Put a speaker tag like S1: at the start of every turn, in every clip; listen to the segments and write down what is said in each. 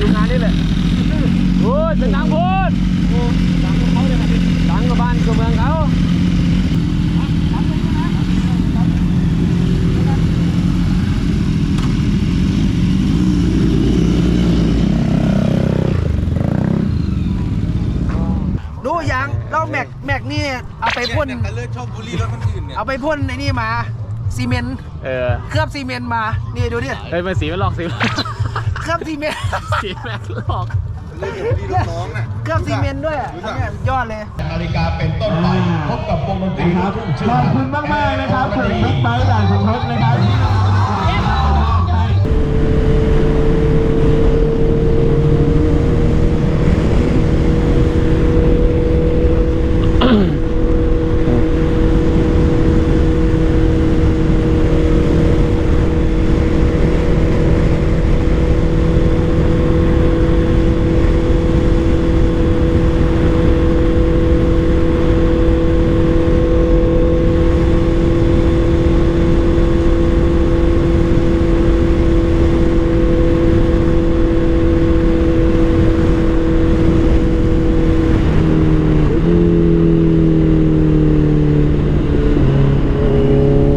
S1: ดูงานนี่แหละโอ้ยเป็นดังโพดดังกับเขาเลยครับดังกับบ้านกับเมืองเขาดูยังเราแม็กแม็กนี่เอาไปพ่น
S2: เลือกชอบบูลลี่รถคนอื่นเนี่ย
S1: เอาไปพ่นไอ้นี่มา ซีเมนต์
S3: เออ
S1: เคลือบซีเมนต์มา นี่ดูดิ
S3: เฮ้ยมันสีมันหลอกสีมัน
S1: เคลือบซีเมนต์
S3: สีแม็กหลอก
S2: เลือกบูลลี่ลูกน้องน่ะ
S1: เคลือบซีเมนต์ด้วยอะอันเนี่ยยอดเลย
S4: นาฬิกาเป็นต้นไปพบกับวงดนตรีลูกทุ่งชื่อ
S5: ขอบคุณมากมากๆนะครับถึงบิ๊กไบค์ด่านสมทบนะครับ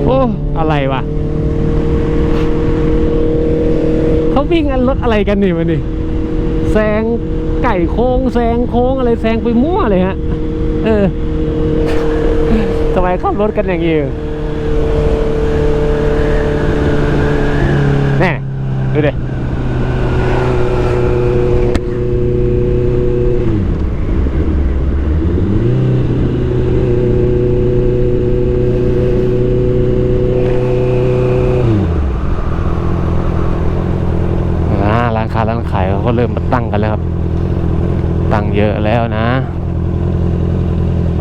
S3: โอ้อะไรวะเขาวิ่งกันรถ อะไรกันนี่มันนี่แซงไก่โค้งแซงโค้งอะไรแซงไปมั่วเลยฮะ เออทำไมขับรถกันอย่างนี้แน่ดูดิ อ่าร้านค้าร้านขายเขาก็เริ่มมาตั้งกันแล้วครับ ตั้ง เยอะแล้วนะ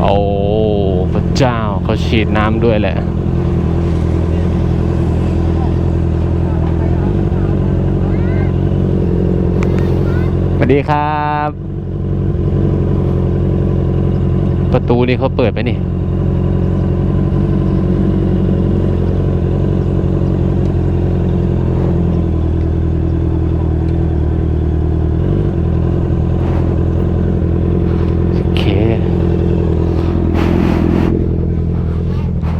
S3: โอ้พระเจ้าเขาฉีดน้ำด้วยแหละสวัสดีครับ ประตูนี่เขาเปิดไหมนี่ โอเค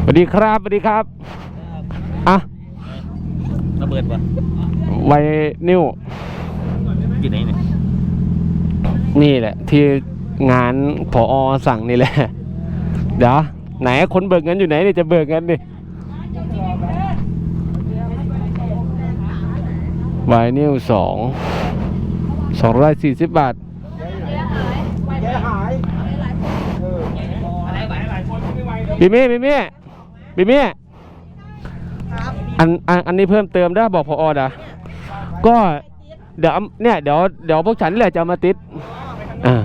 S3: สวัส ดีครับสวัสดีครับอะ
S6: ระเบิดปะ
S3: ไวนิ้ว
S6: อยู่ไหนเนี่ย
S3: นี่แหละ ที่งานผออสั่งนี่แหละ เดี๋ยวไหนคนเบิกเงินอยู่ไหนนี่จะเบิกเงินดิไวนิ้วสองสองร้อยสี่สิบบาทบิมี่บิมี่ บิมี่อันอันอันนี้เพิ่มเติมได้บอกพออดะก็เดี๋ยวเนี่ยเดี๋ยวเดี๋ยวพวกฉันนี่แหละจะเอามาติดอ่า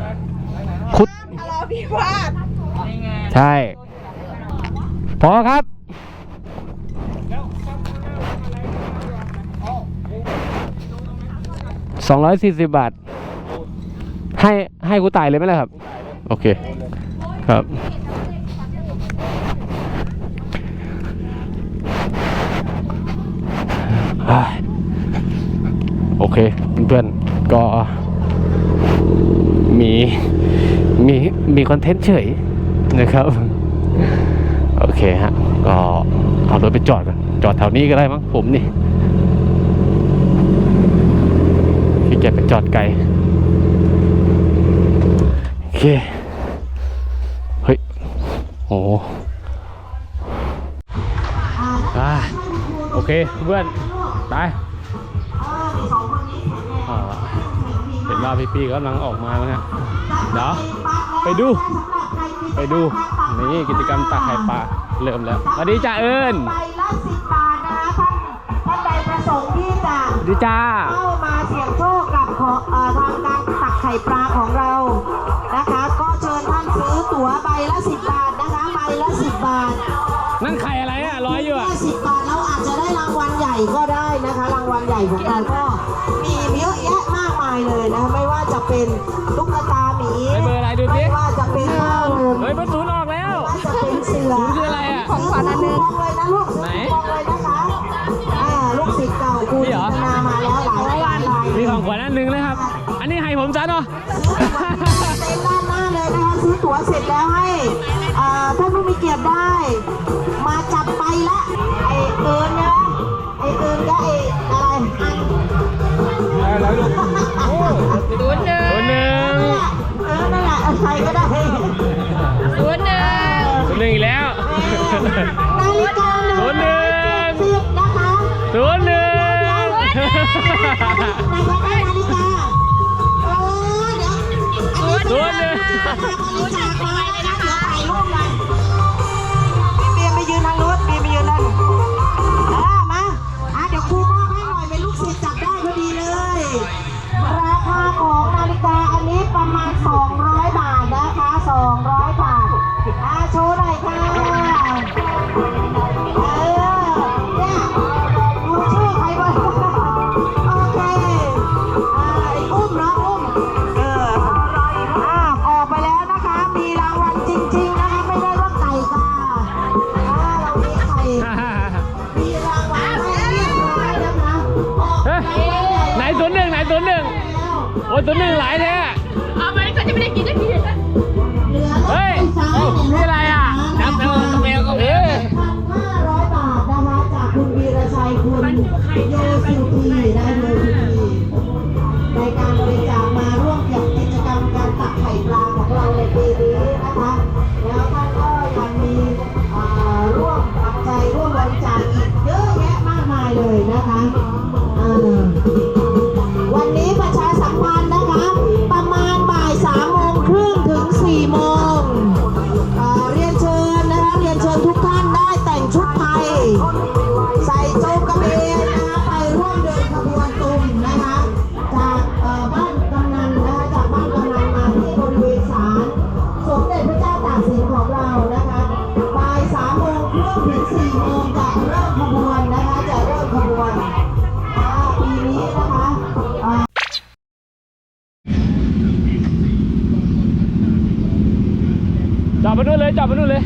S3: คุด
S7: ทะเลาะวิวาท
S3: ใช่ พอครับ สองร้อยสี่สิบบาท ให้ให้กูตายเลยไหมล่ะครับ โอเค ครับ อ่าโอ เคเพื่อนๆก็มีมีมีคอนเทนต์เฉยนะครับ โอเคฮะ ก็เอารถไปจอดกันจอดแถวนี้ก็ได้มั้งผมนี่ขี้เกียจไปจอดไกล โอเค เฮ้ย โอ้โอเคเพื่อน ไป ว่าพี่ๆกำลังออกมาแล้วนะเดี๋ยวไปดู ไปดู นี่กิจกรรมตักไข่ปลาเริ่มแล้วสวัสดีจ้าเอิญ
S7: ใบละสิบบาทนะคะท่านท่านใดประสงค์ที่จะ
S3: สวัสดีจ้า
S7: เข้ามาเสี่ยงโชคกับของเอ่อทางการตักไข่ปลาของเรานะคะ ก็เชิญท่านซื้อตั๋วใบละสิบบาทนะคะใบละสิบบาท
S3: นั่นไข่อะไรอะร้อยอยู่อะ
S7: แค่สิบบาทแล้วอาจจะได้รางวัลใหญ่ก็ได้นะคะ รางวัลใหญ่ของเราก็ากมายเลยนะคะไม่ว่าจะเป็นตุ๊กตาหมี
S3: ไปเบอร์อะไรดูสิ
S7: ไม่ว่าจะเป็นผ้าห่ม
S3: เฮ้ยเบอร์ศูนย์ออกแล้ว
S7: ว่าจะเป็นเสือ
S3: ศูนย์คืออะไรอะ
S7: ของขวัญอันหนึงเลยนะลูก
S3: ไหน
S7: มองเลยนะคะอ่าลูกศิษย์เก่าคกู
S3: นี่เหรอ
S7: นามาแล้วหลายราย
S3: มีของขวัญอันหนึ่งนะครับ อันนี้ให้ผมซะเนาะ
S7: เต็มด้านหน้าเลยนะคะซื้อตั๋วเสร็จแล้วให้อ่าท่านผู้มีเกียรติได้ มาจับไปละไอเอิญเนี่ยไอเอิญก็ไออะไรอัน
S1: ศูนย์หนึ่ง
S3: ตัวหนึ่ง
S7: เออนั่นแหละใครก็ได้
S1: ศูนย์หนึ่ง
S3: ตัวหนึ่งอีกแล้ว
S7: นาฬิกาหนึ่ง
S3: ศูนย์หนึ่ง
S7: สิบนะคะ
S3: ตัวหนึ่ง
S7: ใครก็ได้นาฬิกาโอ้เดี๋ยว
S3: ตัวหนึ่ง
S7: บริจาคมานยวถ่ายรูปหน่อ 200 บาทอะโชว์หน่อยค่ะเออเนี่ยดูชื่อใครบ้างโอเคอ่าไอ้อุ้มเนาะอุ้มเอออ่าออกไปแล้วนะคะ มีรางวัลจริงๆนะคะไม่ได้ว่าไก่ค่ะอ่าเรามีไข่มีรางวัลให้เรียบร้อยนะคะออก
S3: เฮ้ยไหนตัวหนึ่งไหนตัวหนึ่งโอ้ยตัวหนึ่งหลายแท้
S1: เอาไปก็จะไม่ได้กินได้ที
S3: นี่อะไรอะ
S7: น้ำเแม
S3: วกับเอ๊ะ
S7: พันห้าร้อยบาทนะคะจากคุณวีรชัยคุณโยสุธีนะโยสุธีในการบริจาคมาร่วมกับกิจกรรมการตักไข่ปลาของเราในปีนี้นะคะ แล้วท่านก็ยังมีอ่าร่วมปัจจัยร่วมบริจาคอีกเยอะแยะมากมายเลยนะคะ มานู่นเลยจอ
S3: ดมานู่นเลย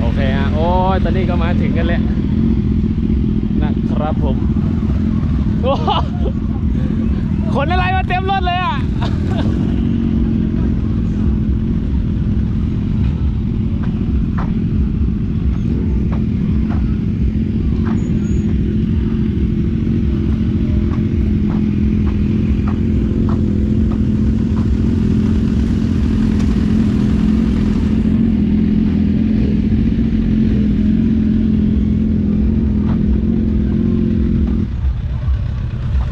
S3: โอเคฮะ โอ้ย ตอนนี้ก็มาถึงกันแล้วนะครับผม โอ้โหขนอะไรมาเต็มรถเลยอะ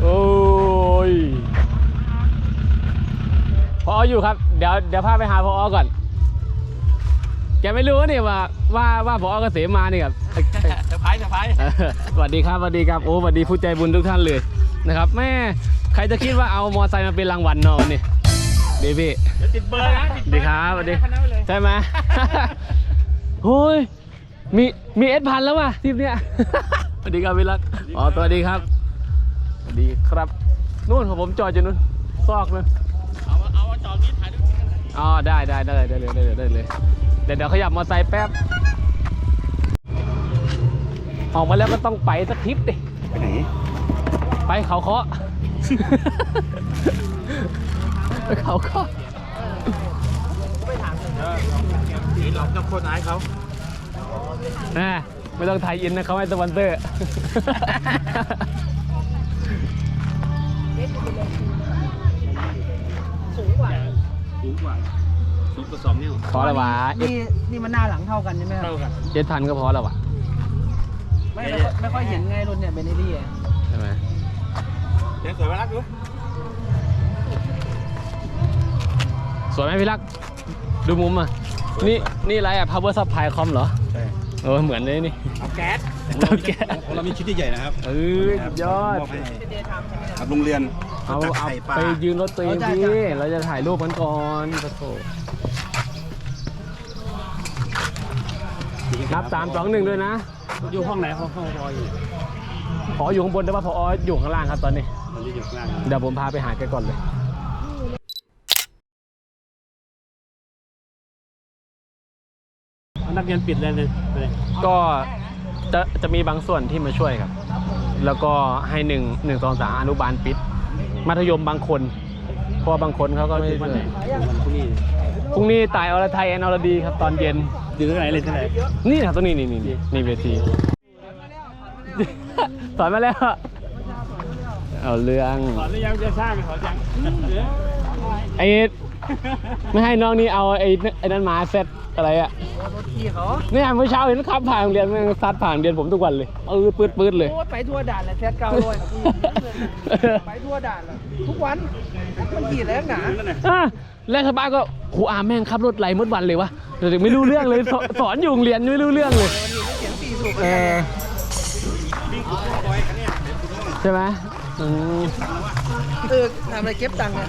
S3: โอ้ย พออยู่ครับ เดี๋ยวเดี๋ยวพาไปหาพอก่อน แกไม่รู้นี่ว่าว่าว่าพอเกษมมานี่ครับ
S6: เซอร์ไพรส์เซอร์ไพรส์
S3: เออสวัสดีครับสวัสดีครับโอ้สวัสดีผู้ใจบุญทุกท่านเลยนะครับแม่ใครจะคิดว่าเอามอไซค์มาเป็นรางวัลเนอนนี่ดีพี่
S6: ติดเบอร์นะ
S3: สวัสดีครับสวัสดีใช่ไหมโอ้ยมีมีเอสพันแล้วว่ะทริปเนี้ยสวัสดีครับพี่รักอ๋อสวัสดีครับสวัสดีครับนู่นของผมจอดอยู่นู่นซอกนู่น
S6: เอาเอาจอดนี้ถ่ายรูป
S3: อ๋อได้ได้ได้เลยได้เลยได้เลยได้เลยเดี๋ยวเดี๋ยวขยับมอไซค์แป๊บออกมาแล้วก็ต้องไปสักทริปดิ
S2: ไปไหน
S3: ไปเขาเคาะ ไปเขาเคาะ
S6: สีหลอกกับคนร้ายเขา
S3: นะไม่ต้องไทยอินนะเขาให้สปอนเซอร์
S6: สูงกว่าสองนิ้ว
S3: พอแล้ววะ
S8: นี่นี่มันหน้าหลังเท่ากันใช่ไหมครับ
S6: เท่ากัน
S3: เจ็ดพันก็พอแล้ววะ
S8: ไม่ไม่ค่อยไม่ค่อยเห็นไงรุ่นเนี่ยเบนเนลี่อะ
S3: ใช่ไหม
S6: เดี๋ยวสวยมารักดู
S3: สวยไหมพี่รัก ดูมุมอะ นี่นี่อะไรอะ power supply com เหรอ
S2: ใช่
S3: เออเหมือนเลยนี่
S6: เอาแก๊ส
S3: เตาแก๊ส
S2: ของเรามีชุดใหญ่ๆนะครับ
S3: เออสุดยอด
S2: มบให้กับโรงเรียน
S3: เอา
S2: ตัก
S3: เอา
S2: ไข่ปลา
S3: ไปยืนรถตัวเองพี่เราจะถ่ายรูปกันก่อนปะโถนับสามสองหนึ่งด้วยนะ
S6: อยู่ห้องไหนห้องห้องพออยู่
S3: พออยู่ข้างบนแต่ว่าพออยู่ข้างล่างครับตอนนี้
S6: ตอนนี้อยู่ข้างล่าง
S3: เดี๋ยวผมพาไปหาแกก่อนเลย
S6: นักเรียนปิดเลยเลยเลย
S3: ก็จะจะมีบางส่วนที่มาช่วยครับ แล้วก็ให้หนึ่งหนึ่งสองสามอนุบาลปิด มัธยมบางคนเพราะว่าบางคนเขาก็ไม่ได้
S6: วันไหน
S3: ช่วย
S6: วันพรุ่งนี้
S3: พรุ่งนี้ตายอรไทยแอนอรดีครับตอนเย็น
S6: อยู่ที่ไหนเล่นที่ไหน
S3: นี่ครับตรงนี้นี่นี่นี่นี่เวทีสอนมาแล้วเอาเรื่อง
S6: สอนหรือยังจะสร้างสอนยัง
S3: ไอ้ไม่ให้น้องนี่เอาไอ้นั่นไอ้นั่นมาเซต อะไรอะ
S8: รถพี่เขา
S3: เนี่ยเมื่อเช้าเห็นขับผ่านโรงเรียนแม่งซัดผ่านโรงเรียนผมทุกวันเลยเออปืดปืดเลย
S8: โอ้ยไปทั่วด่านเลยแซดเก้าร้อยนะพี่ไปทั่วด่านเลยทุกวันมันขี่แล้วหนา
S3: อะแล้วชาวบ้านก็ครูอาแม่งขับรถไหลมดวันเลยวะแต่เด็กไม่รู้เรื่องเลยสอนสอนอยู่โรงเรียนไม่รู้เรื่องเลย
S8: มันอยู่ไม่เขียนสี่สูบ
S3: เออใช่ไหมอืม
S8: เออทำอะไรเก็บตังค์เนี่ย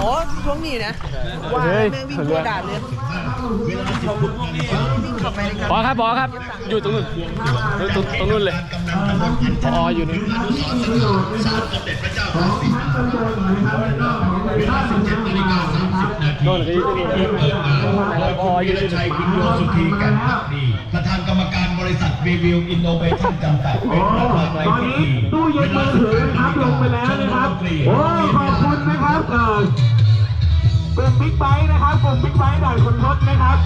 S8: อ๋อช่วงนี้นะว่า
S3: เฮ้ย
S8: แม่งวิ่งทั่วด่านเลยวิ่งเข้าไปในกัน
S3: พอครับพอครับ อยู่ตรงนู้นตรงตรงนู้นเลยพออยู่นี่โน่นก็อยู่ที่นี่พออยู่ที่
S4: ชัย
S3: นี่
S4: พินโยสุธีกันพักดีป ระธานกรรมการบริษัทรีวิวอินโนเวชั่นจำกัดเป็นประธานใน
S5: ตอน
S4: พิ
S5: นี้
S4: ธี
S5: ตู้เย็นมือถือนะครับลงไปแล้วนะครับโอ้ขอบคุณนะครับเออกลุ่มบิ๊กไบค์นะครับกลุ่มบิ๊กไบค์ด่านขุนทดนะครับ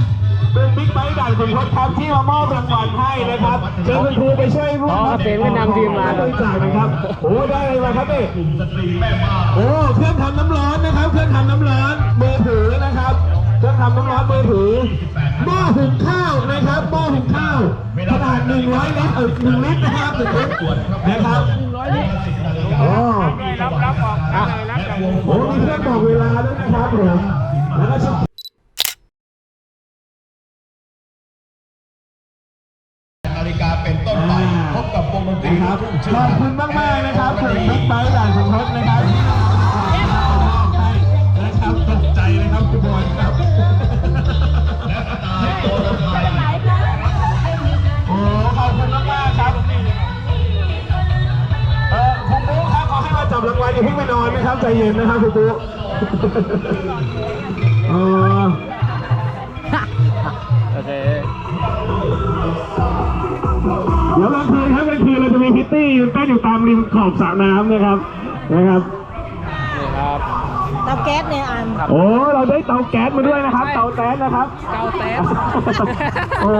S5: กลุ่มบิ๊กไบค์ด่านขุนทดครับที่มามอบรางวัลให้นะครับเชิญคุณครูไปช่วยร่วม
S3: อ๋อเป็นก็นำทีมมา
S5: บริจาคนะครับโอ้ได้อะไรมาครับนี่
S4: กลุ่มสตรีแม่บ้าน
S5: โอ้ เครื่องทำน้ำร้อนนะครับ เครื่องทำน้ำร้อนมือถือนะครับ เครื่องทำน้ำร้อนมือถือหม้อหุงข้าวนะครับหม้อหุงข้าวขนาด100ลิตรเออ1ลิตรนะครับ1ลิตรนะครับโอ้
S6: รับรับออกรับเลยรับเลย
S5: โหมีเครื่องบอกเวลาด้วยนะครับผมแล้วก็ชุด
S4: นาฬิกาเป็นต้นไปพบกับวงดนตรี
S5: นะครับ
S4: ลูกทุ่งชื่
S5: ขอบคุณมากมากๆนะครับถึงบิ๊กไบ นะครับใจเย็นนะครับคุณปุ๊เออ
S3: โอเค
S5: เดี๋ยวกลางคืนครับกลางคืนเราจะมีพิตตี้ยืนเต้นอยู่ตามริมขอบสระน้ำนะครับนะครับ
S3: นี่ครับ
S7: เตาแก๊สเนี่ยอัน
S5: โอ้เราได้เตาแก๊สมาด้วยนะครับ เตาแก๊สนะครับ
S8: เก้าแต้ม
S5: โอ้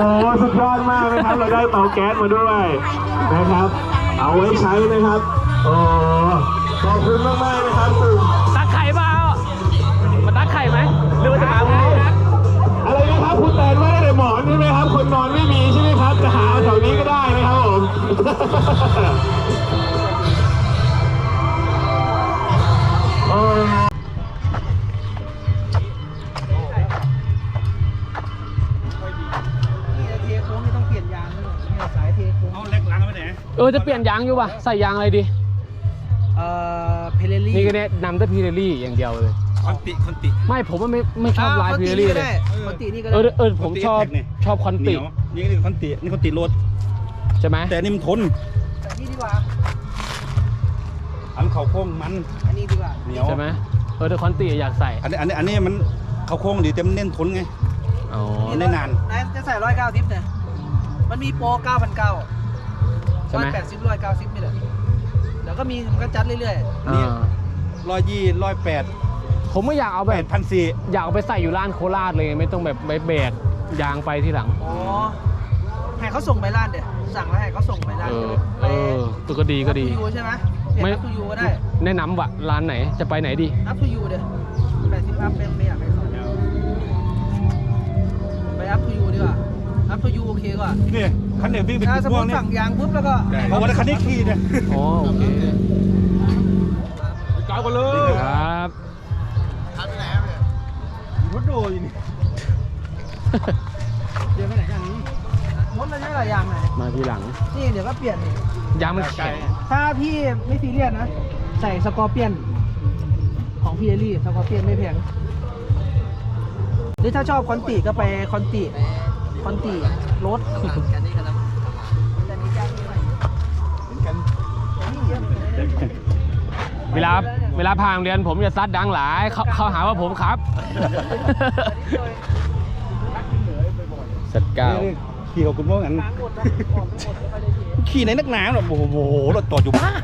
S5: สุดยอดมากนะครับ เราได้เตาแก๊สมาด้วยนะครับ เอาไว้ใช้นะครับโอ้ ขอบคุณมากมากๆนะครับกลุ่ม
S3: ตักไข่เปล่ามาตักไข่ไหมหรือว่าจะมาไง
S5: อะไรนะครับคุณแตนว่าได้แต่หมอนใช่ไหมครับ คนนอนไม่มีใช่ไหมครับ จะหาแถวนี้ก็ได้นะครับผมโอ้
S8: นี่เทโค้งนี่ต้องเปลี่ยนยางนะเนี่ยสายเทโค้ง
S6: เอาเล็กหลังไปไหน
S3: เออจะเปลี่ยนยางอยู่ป่ะ ใส่ยางอะไรดี
S8: เอ่อเพลลี่
S3: นี่ก็แนะนำแต่พีเรลี่อย่างเดียวเลย
S2: คอนติคอนติ
S3: ไม่ผมว่าไม่ไม่ชอบลายพีเรลี่เลย
S8: คนตีนี่ก็
S3: เอ
S8: ได้
S3: อเออผมชอบ
S2: คอนติ
S3: ชอบคอน
S2: เหนี
S3: ติ
S2: ยวนี่คือคอนตินี่คอนติรถ
S3: ใช่ไหม
S2: แต่นี่มันทน
S8: แต่นี่ดีกว่า
S2: อันเขาโค้งมัน
S8: อันนี้ดีกว่า
S2: เหนียว
S3: ใช่ไหมเออแต่คอนติอยากใส่
S2: อันนี้อันนี้อันนี้มันเขาโค้งดีแต่มันเน้นทนไง
S3: อ๋อ
S2: มันได้นาน
S8: นายจะใส่ร้อยเก้าทิปเนี่ยมันมีโปรเก้าพันเก้า
S3: ใช่
S8: ร้อ
S3: ไหม
S8: ยแปดสิบร้อยเก้าสิบนี่แหละเดี๋ยว ก็มีมันก็จัดเรื่อย
S3: อ่า
S2: ร้อยยี่ร้อยแปด
S3: ผมไม่อยากเอา
S2: แป
S3: แบ
S2: ด
S3: บ
S2: พันสี่
S3: อยากเอาไปใส่อยู่ร้านโคราชเลยไม่ต้องแบบไปแบกยางไปที่หลัง
S8: ๆ อ๋อให้เขาส่งไปร้านเดี๋ยวสั่งแล้วให้เขาส่งไปร้าน
S3: เออ
S8: ไป
S3: เออตัวก็ดีก็ดี
S8: อัพทูยูใช่ไหมเปลี่ยนอัพทูยูก็ได้
S3: แนะนำว่าร้านไหนจะไปไหนดี
S8: อัพทูยูเดี๋ยวแปดสิบอัพเป็นไม่อยากให้เขาไปอัพทูยูดีกว่าอัพทูยูโอเคกว่า
S2: นี่ คันเดียววิ่งไป
S8: ถ้า
S2: จุด
S8: สมม
S2: ม่วง
S8: ติ
S2: นี่
S8: สั่งยางปุ๊บแล้วก็ให้
S2: เพราะว่าคันนี้ขี่เนี่ย
S3: อ๋อโอเค
S2: เก่ากันเลย
S3: ครับ
S2: รถโดยนี่
S8: มดมันใช้หลายยางไหน
S3: มาทีหลัง
S8: นี่เดี๋ยวก็เปลี่ยนนี่
S3: ยางมันแข็ง
S8: ถ้าพี่ไม่ซีเรียสนะ ใส่สกอร์เปียน ของพี่เอลี่สกอร์เปียนไม่แพงหรือถ้าชอบคอนติก็ไปคอนติคอนติรถ
S3: เวลาเวลาพาโรงเรียนผมจะซัดดังหลายเขาเขาหาว่าผมครับ
S8: ส
S3: เซตเก้า
S2: นี่ขี่กับคุณพ่อกันขี่ในนักหนาหรอโอ้โหรถจอดอยู่บ้าน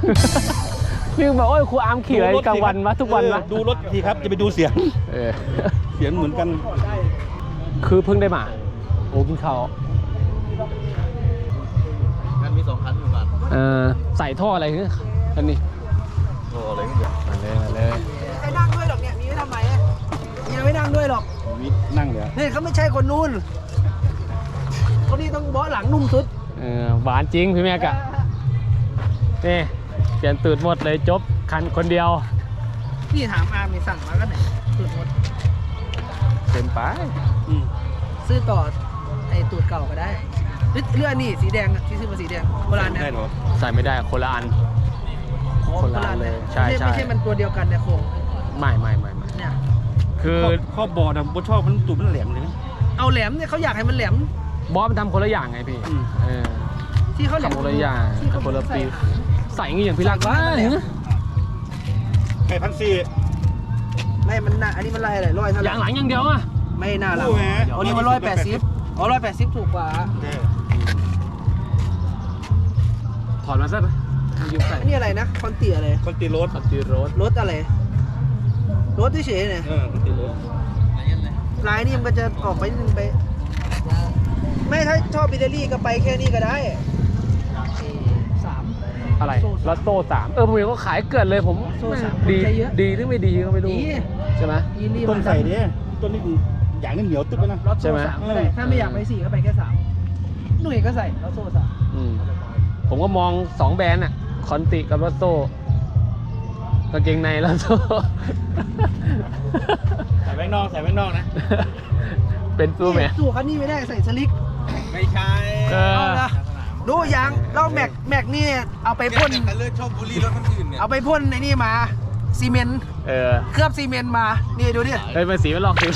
S3: พี่บอกโอ้ยครูอาร์มขี่อะไรกลางวันวะทุกวันวะ
S2: เออดูรถทีครับจะไปดูเสียง
S3: เออ
S2: เสียงเหมือนกัน
S3: คือเพิ่งได้มา โอ้กินข้าว
S6: มันมีสองคันอยู่กัน
S3: เออใส่ท่ออะไรเนี่ยอันนี้ มาเลยมาเลย
S8: ใครนั่งด้วยหรอกเนี่ยมีไว้ทำไมอะเมียไม่นั่งด้วยหรอก
S2: วิทย์นั่งเลยอะ
S8: นี่เขาไม่ใช่คนนู้นคนนี้ต้องเบาะหลังนุ่มสุด
S3: เออหวานจริงพี่แม็กอะนี่เปลี่ยนตูดหมดเลยจบคันคนเดียว
S8: นี่ถามอาร์มนี่สั่งมาก็ไหนตูดหมด
S3: เต็มไป
S2: อืม
S8: ซื้อต่อไอ้ตูดเก่าก็ได้หรือเรือนี่สีแดงอะที่ซื้อมาสีแดงโบราณนะ
S2: ได้เหรอ
S3: ใส่ไม่ได้คนละอัน คนละอันเลยใช่
S8: ไม่
S3: ใช่
S8: ไม่ใช่มันตัวเดียวกันในโครง
S3: ไม่ไม่ไม่ไม่
S8: เนี่ย
S3: คือ
S2: ข้อข้อบอร์ดอะบนชอบมันตูดมันแหลมเลยนะ
S8: เอาแหลมเนี่ยเขาอยากให้มันแหลม
S3: บอสมันทำคนละอย่างไงพี่
S2: อืม
S3: เออ
S8: ที่เขาแหลม
S3: ทำคนละอย่าง
S8: ที่เขา
S3: คนละปี
S8: ใส่หาง
S3: ใส่งี้อย่างพี่รักวะ
S8: ใส่หาง
S2: ไก่พันสี่
S8: ไม่มันน่ะอันนี้มันไรอะไรร้อยเท่าไห
S3: อ
S8: ร่
S3: ย่างหลังอย่างเดียวอะ
S8: ไม่น่าหลัง
S2: โอ้แหม
S8: อันนี้มันร้อยแปดสิบอ๋อร้อยแปดสิบถูกกว่า
S2: เออ
S3: ถอดมาซะไป ยืมใส่
S8: อันนี้อะไรนะคอนเตียอะไร
S2: คนตีรถ
S3: ขับจีโรส
S8: รถอะไรรถที่เฉยๆเนี่ย
S2: เออคนตีรถ
S8: ลายนี่มันก็จะออกไปนิดนึงไป ไม่ถ้าชอบอิตาลีก็ไปแค่นี้ก็ได้สาม
S3: อะไร
S8: โซ่สาม
S3: ลอตโต้สามเออผมเห็นเขาขายเกินเลยผม
S8: โซ่สาม
S3: ดี
S8: คนใช้เยอะ
S3: ดีหรือไม่ดีก็ไม่รู้
S8: ดี
S3: ใช่ไหม
S8: อิตาลี
S2: ต้นใส่ดิต้นนี้อย่างนี้เหนียวตึ๊บเลยนะ
S8: รถ
S3: ใช่
S8: โซ่
S3: ไหม
S8: สามก็ได้ถ้าไม่อยากไปสี่ก็ไปแค่สามหนุ่ยก็ใส่รถโซ่สาม
S3: อืมผมก็มองสองแบรนด์อะ คอนติกับลอตโต้กางเกงในลอตโต้
S2: ใส่แว่นนอกใส่แว่นนอกนะ
S3: เป็นตู้ไหม
S8: สู้คันนี้ไม่ได้ใส่สลิก
S2: ไม่ใช่
S3: เออ
S8: เอาละดูยางเราแม็กแม็กนี่เอาไปพ่น
S2: เลือกชอบบุรีรถคนอื่นเนี่ย
S8: เอาไปพ่นในนี่มาซีเมนต์
S3: เออ
S8: เคลือบซีเมนต์มา นี่ดูดิ
S3: เฮ้ยมันสีมันหลอกสี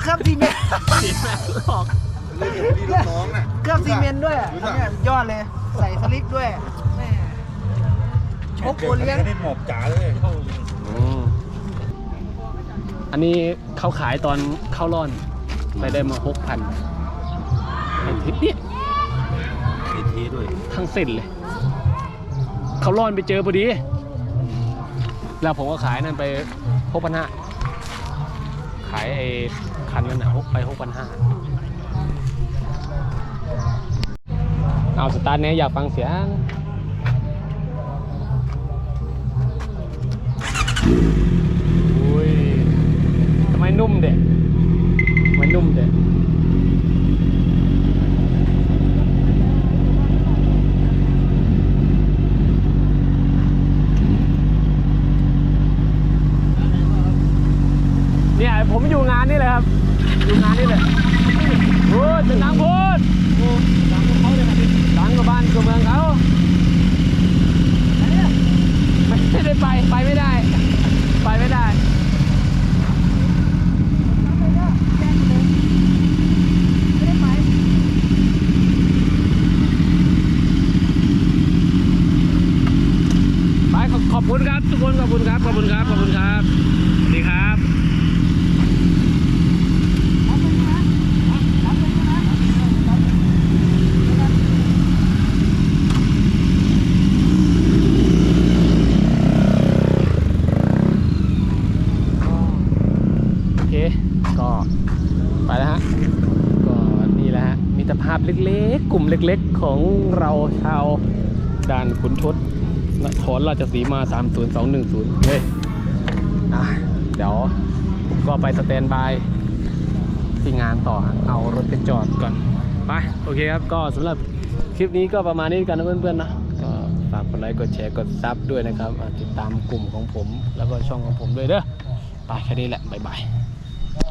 S8: เคลือบซีเมนต์
S3: สีมันหลอก
S2: เลือกบุรีรถน้องน่ะ
S8: เคลือบซีเมนต์ด้วยเนี่ยยอดเลยใส่สลิกด้วย โชกโอเลี้ยง
S2: นี่หมอบจ๋าเลย
S3: อืมอันนี้เขาขายตอนเข้าร่อนไปได้มาหกพันไอ้ทิปเนี่ย
S2: ทีทีด้วย
S3: ทั้งเส้นเลย เขาร่อนไปเจอพอดี แล้วผมก็ขายนั่นไปหกพันห้าขายไอ้คันนั้นนะหกไปหกพันห้าเอาสตาร์ทเนี้ยอยากฟังเสียง อุ้ยทำไมนุ่มเด็กทำไมนุ่มเด็กเนี่ยผมอยู่งานนี่เลยครับ อยู่งานนี่เลยเป็นนางพูดดังกับเขาเลยครับดังกับบ้านกับเมืองเขาไม่ได้ไป ไปไม่ได้ ไปไม่ได้ ไปขอบขอบคุณครับ ทุกคนขอบคุณครับ ขอบคุณครับ ขอบคุณครับ สวัสดีครับ โอเค ก็ไปแล้วฮะ ก็นี่แหละฮะ มิตรภาพ เล็กๆ กลุ่มเล็กๆ ของเราชาวด่านขุนทศนครราชสีมา 30210 เฮ้ยอะเดี๋ยวผมก็ไปสแตนบายที่งานต่อเอารถไปจอดก่อน ไป โอเคครับ ก็สำหรับคลิปนี้ก็ประมาณนี้กันนะเพื่อนๆนะก็ฝากกดไลค์กดแชร์กดซับด้วยนะครับ ติดตามกลุ่มของผม แล้วก็ช่องของผมด้วยเด้อไปแค่นี้แหละ บ๊ายบาย